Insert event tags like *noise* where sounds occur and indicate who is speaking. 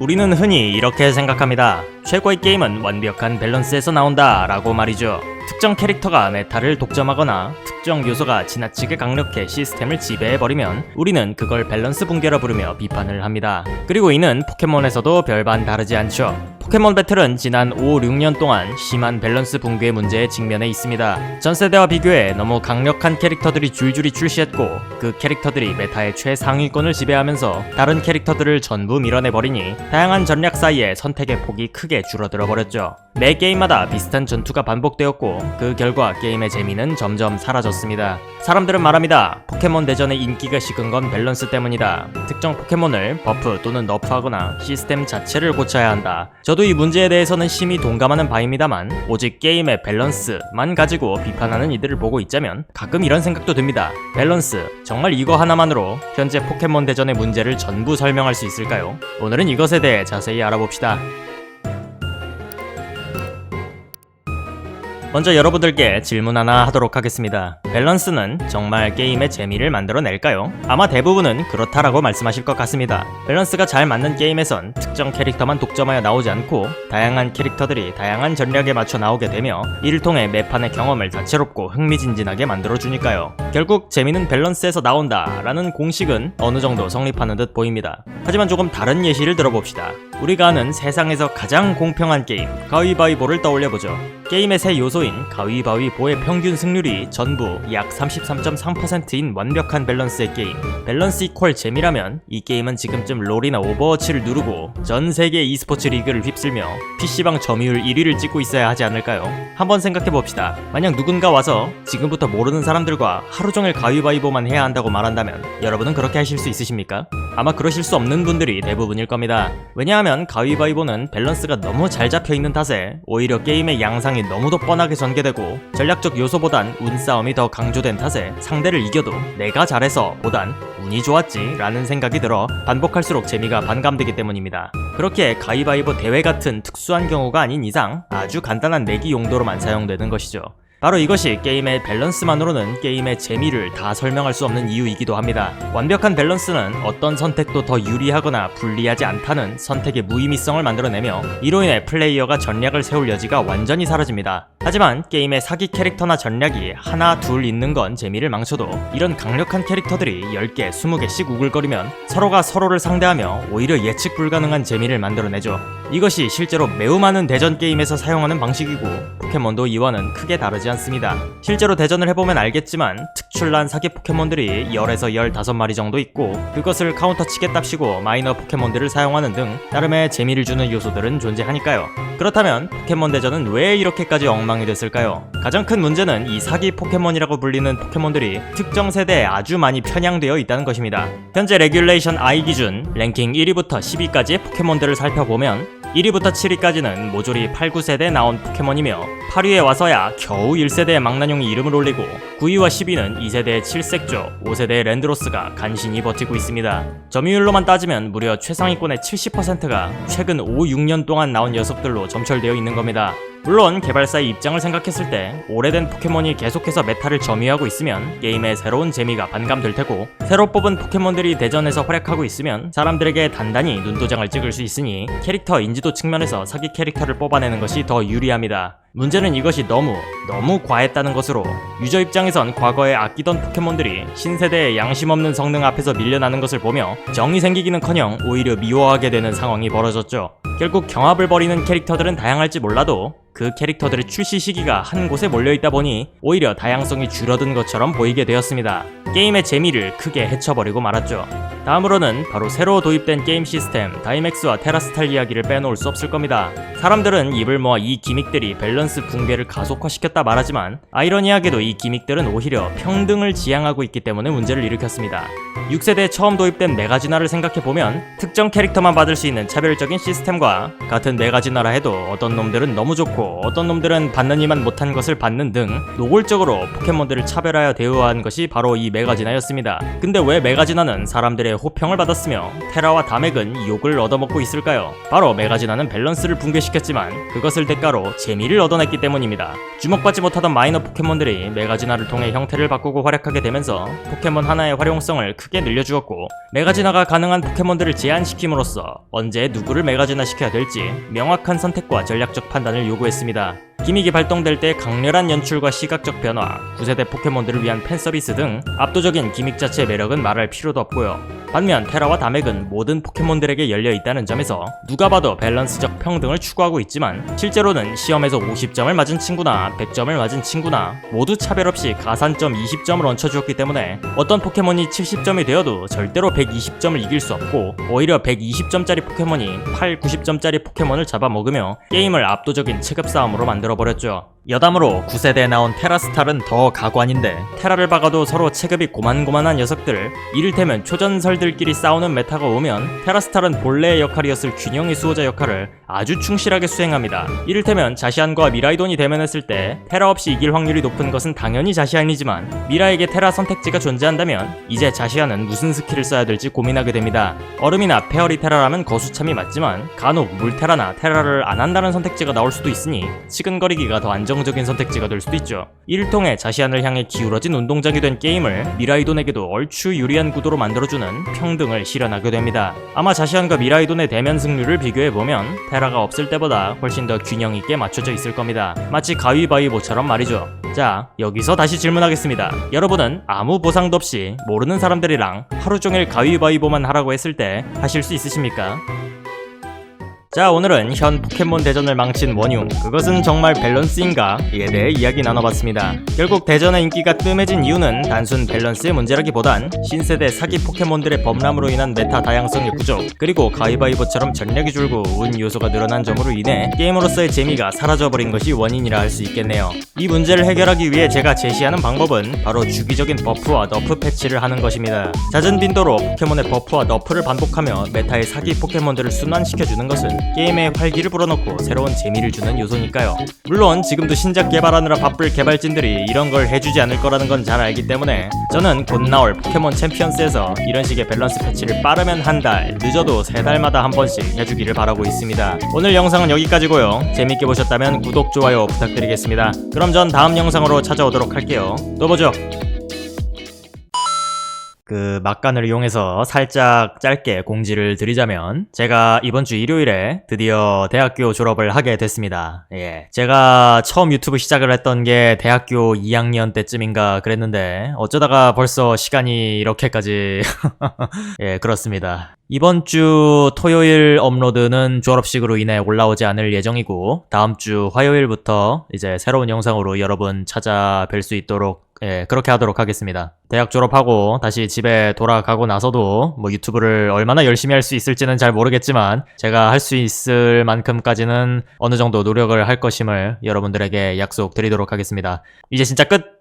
Speaker 1: 우리는 흔히 이렇게 생각합니다. 최고의 게임은 완벽한 밸런스에서 나온다 라고 말이죠. 특정 캐릭터가 메타를 독점하거나 특정 요소가 지나치게 강력해 시스템을 지배해버리면 우리는 그걸 밸런스 붕괴라 부르며 비판을 합니다. 그리고 이는 포켓몬에서도 별반 다르지 않죠. 포켓몬 배틀은 지난 5, 6년 동안 심한 밸런스 붕괴 문제에 직면해 있습니다. 전 세대와 비교해 너무 강력한 캐릭터들이 줄줄이 출시했고 그 캐릭터들이 메타의 최상위권을 지배하면서 다른 캐릭터들을 전부 밀어내버리니 다양한 전략 사이에 선택의 폭이 크게 줄어들어 버렸죠. 매 게임마다 비슷한 전투가 반복되었고 그 결과 게임의 재미는 점점 사라졌습니다. 사람들은 말합니다. 포켓몬 대전의 인기가 식은 건 밸런스 때문이다. 특정 포켓몬을 버프 또는 너프하거나 시스템 자체를 고쳐야 한다. 저도 이 문제에 대해서는 심히 동감하는 바입니다만 오직 게임의 밸런스만 가지고 비판하는 이들을 보고 있자면 가끔 이런 생각도 듭니다. 밸런스 정말 이거 하나만으로 현재 포켓몬 대전의 문제를 전부 설명할 수 있을까요? 오늘은 이것에 대해 자세히 알아봅시다. 먼저 여러분들께 질문 하나 하도록 하겠습니다. 밸런스는 정말 게임의 재미를 만들어낼까요? 아마 대부분은 그렇다라고 말씀하실 것 같습니다. 밸런스가 잘 맞는 게임에선 특정 캐릭터만 독점하여 나오지 않고 다양한 캐릭터들이 다양한 전략에 맞춰 나오게 되며 이를 통해 매판의 경험을 다채롭고 흥미진진하게 만들어주니까요. 결국 재미는 밸런스에서 나온다라는 공식은 어느 정도 성립하는 듯 보입니다. 하지만 조금 다른 예시를 들어봅시다. 우리가 아는 세상에서 가장 공평한 게임 가위바위보를 떠올려보죠. 게임의 세 요소인 가위바위보의 평균 승률이 전부 약 33.3%인 완벽한 밸런스의 게임. 밸런스 이퀄 재미라면 이 게임은 지금쯤 롤이나 오버워치를 누르고 전 세계 e스포츠 리그를 휩쓸며 PC방 점유율 1위를 찍고 있어야 하지 않을까요? 한번 생각해 봅시다. 만약 누군가 와서 지금부터 모르는 사람들과 하루 종일 가위바위보만 해야 한다고 말한다면 여러분은 그렇게 하실 수 있으십니까? 아마 그러실 수 없는 분들이 대부분일 겁니다. 왜냐하면 가위바위보는 밸런스가 너무 잘 잡혀 있는 탓에 오히려 게임의 양상이 너무도 뻔하게 전개되고 전략적 요소보단 운싸움이 더 강조된 탓에 상대를 이겨도 내가 잘해서 보단 운이 좋았지 라는 생각이 들어 반복할수록 재미가 반감되기 때문입니다. 그렇게 가위바위보 대회 같은 특수한 경우가 아닌 이상 아주 간단한 내기 용도로만 사용되는 것이죠. 바로 이것이 게임의 밸런스만으로는 게임의 재미를 다 설명할 수 없는 이유이기도 합니다. 완벽한 밸런스는 어떤 선택도 더 유리하거나 불리하지 않다는 선택의 무의미성을 만들어내며 이로 인해 플레이어가 전략을 세울 여지가 완전히 사라집니다. 하지만 게임의 사기 캐릭터나 전략이 하나 둘 있는 건 재미를 망쳐도 이런 강력한 캐릭터들이 10개, 20개씩 우글거리면 서로가 서로를 상대하며 오히려 예측 불가능한 재미를 만들어내죠. 이것이 실제로 매우 많은 대전 게임에서 사용하는 방식이고 포켓몬도 이와는 크게 다르지 않습니다. 실제로 대전을 해보면 알겠지만 특출난 사기 포켓몬들이 10에서 15마리 정도 있고 그것을 카운터 치겠답시고 마이너 포켓몬들을 사용하는 등 나름의 재미를 주는 요소들은 존재하니까요. 그렇다면 포켓몬 대전은 왜 이렇게까지 엉망이 됐을까요? 가장 큰 문제는 이 사기 포켓몬이라고 불리는 포켓몬들이 특정 세대에 아주 많이 편향되어 있다는 것입니다. 현재 레귤레이션 I 기준 랭킹 1위부터 10위까지의 포켓몬들을 살펴보면 1위부터 7위까지는 모조리 8, 9세대에 나온 포켓몬이며 8위에 와서야 겨우 1세대의 망나뇽이 이름을 올리고 9위와 10위는 2세대의 칠색조, 5세대의 랜드로스가 간신히 버티고 있습니다. 점유율로만 따지면 무려 최상위권의 70%가 최근 5, 6년 동안 나온 녀석들로 점철되어 있는 겁니다. 물론 개발사의 입장을 생각했을 때 오래된 포켓몬이 계속해서 메타를 점유하고 있으면 게임의 새로운 재미가 반감될 테고 새로 뽑은 포켓몬들이 대전에서 활약하고 있으면 사람들에게 단단히 눈도장을 찍을 수 있으니 캐릭터 인지도 측면에서 사기 캐릭터를 뽑아내는 것이 더 유리합니다. 문제는 이것이 너무 너무 과했다는 것으로 유저 입장에선 과거에 아끼던 포켓몬들이 신세대의 양심 없는 성능 앞에서 밀려나는 것을 보며 정이 생기기는커녕 오히려 미워하게 되는 상황이 벌어졌죠. 결국 경합을 벌이는 캐릭터들은 다양할지 몰라도 그 캐릭터들의 출시 시기가 한 곳에 몰려있다 보니 오히려 다양성이 줄어든 것처럼 보이게 되었습니다. 게임의 재미를 크게 해쳐버리고 말았죠. 다음으로는 바로 새로 도입된 게임 시스템 다이맥스와 테라스탈 이야기를 빼놓을 수 없을 겁니다. 사람들은 입을 모아 이 기믹들이 밸런스 붕괴를 가속화시켰다 말하지만 아이러니하게도 이 기믹들은 오히려 평등을 지향하고 있기 때문에 문제를 일으켰습니다. 6세대에 처음 도입된 메가지나를 생각해보면 특정 캐릭터만 받을 수 있는 차별적인 시스템과 같은 메가지나라 해도 어떤 놈들은 너무 좋고 어떤 놈들은 받는 이만 못한 것을 받는 등 노골적으로 포켓몬들을 차별하여 대우한 것이 바로 이 메가지나였습니다. 근데 왜 메가지나는 사람들의 호평을 받았으며 테라와 다맥은 욕을 얻어먹고 있을까요? 바로 메가지나는 밸런스를 붕괴시켰지만 그것을 대가로 재미를 얻어냈기 때문입니다. 주목받지 못하던 마이너 포켓몬들이 메가지나를 통해 형태를 바꾸고 활약하게 되면서 포켓몬 하나의 활용성을 크게 늘려주었고 메가지나가 가능한 포켓몬들을 제한시킴으로써 언제 누구를 메가지나 시켜야 될지 명확한 선택과 전략적 판단을 요구했습니다. 기믹이 발동될 때 강렬한 연출과 시각적 변화, 9세대 포켓몬들을 위한 팬서비스 등 압도적인 기믹 자체의 매력은 말할 필요도 없고요. 반면 테라와 다맥은 모든 포켓몬들에게 열려 있다는 점에서 누가 봐도 밸런스적 평등을 추구하고 있지만 실제로는 시험에서 50점을 맞은 친구나 100점을 맞은 친구나 모두 차별 없이 가산점 20점을 얹혀주었기 때문에 어떤 포켓몬이 70점이 되어도 절대로 120점을 이길 수 없고 오히려 120점짜리 포켓몬이 8, 90점짜리 포켓몬을 잡아먹으며 게임을 압도적인 체급 싸움으로 만들어버렸죠. 여담으로 9세대에 나온 테라스탈은 더 가관인데 테라를 박아도 서로 체급이 고만고만한 녀석들 이를테면 초전설들끼리 싸우는 메타가 오면 테라스탈은 본래의 역할이었을 균형의 수호자 역할을 아주 충실하게 수행합니다. 이를테면 자시안과 미라이돈이 대면했을 때 테라 없이 이길 확률이 높은 것은 당연히 자시안이지만 미라에게 테라 선택지가 존재한다면 이제 자시안은 무슨 스킬을 써야 될지 고민하게 됩니다. 얼음이나 페어리 테라라면 거수참이 맞지만 간혹 물테라나 테라를 안 한다는 선택지가 나올 수도 있으니 치근거리기가 더 안정적인 선택지가 될 수도 있죠. 이를 통해 자시안을 향해 기울어진 운동장이 된 게임을 미라이돈에게도 얼추 유리한 구도로 만들어주는 평등을 실현하게 됩니다. 아마 자시안과 미라이돈의 대면 승률을 비교해보면 테라 가 없을 때보다 훨씬 더 균형 있게 맞춰져 있을 겁니다. 마치 가위바위보처럼 말이죠. 자, 여기서 다시 질문하겠습니다. 여러분은 아무 보상도 없이 모르는 사람들이랑 하루 종일 가위바위보만 하라고 했을 때 하실 수 있으십니까? 자 오늘은 현 포켓몬 대전을 망친 원흉. 그것은 정말 밸런스인가? 이에 대해 이야기 나눠봤습니다. 결국 대전의 인기가 뜸해진 이유는 단순 밸런스의 문제라기보단 신세대 사기 포켓몬들의 범람으로 인한 메타 다양성의 부족 그리고 가위바위보처럼 전략이 줄고 운 요소가 늘어난 점으로 인해 게임으로서의 재미가 사라져버린 것이 원인이라 할 수 있겠네요. 이 문제를 해결하기 위해 제가 제시하는 방법은 바로 주기적인 버프와 너프 패치를 하는 것입니다. 잦은 빈도로 포켓몬의 버프와 너프를 반복하며 메타의 사기 포켓몬들을 순환시켜주는 것은 게임에 활기를 불어넣고 새로운 재미를 주는 요소니까요. 물론 지금도 신작 개발하느라 바쁠 개발진들이 이런 걸 해주지 않을 거라는 건 잘 알기 때문에 저는 곧 나올 포켓몬 챔피언스에서 이런 식의 밸런스 패치를 빠르면 한 달, 늦어도 세 달마다 한 번씩 해주기를 바라고 있습니다. 오늘 영상은 여기까지고요. 재밌게 보셨다면 구독, 좋아요 부탁드리겠습니다. 그럼 전 다음 영상으로 찾아오도록 할게요. 또 보죠. 그 막간을 이용해서 살짝 짧게 공지를 드리자면 제가 이번 주 일요일에 드디어 대학교 졸업을 하게 됐습니다. 예. 제가 처음 유튜브 시작을 했던 게 대학교 2학년 때쯤인가 그랬는데 어쩌다가 벌써 시간이 이렇게까지 *laughs* 예, 그렇습니다. 이번 주 토요일 업로드는 졸업식으로 인해 올라오지 않을 예정이고 다음 주 화요일부터 이제 새로운 영상으로 여러분 찾아뵐 수 있도록 예, 그렇게 하도록 하겠습니다. 대학 졸업하고 다시 집에 돌아가고 나서도 뭐 유튜브를 얼마나 열심히 할 수 있을지는 잘 모르겠지만 제가 할 수 있을 만큼까지는 어느 정도 노력을 할 것임을 여러분들에게 약속드리도록 하겠습니다. 이제 진짜 끝!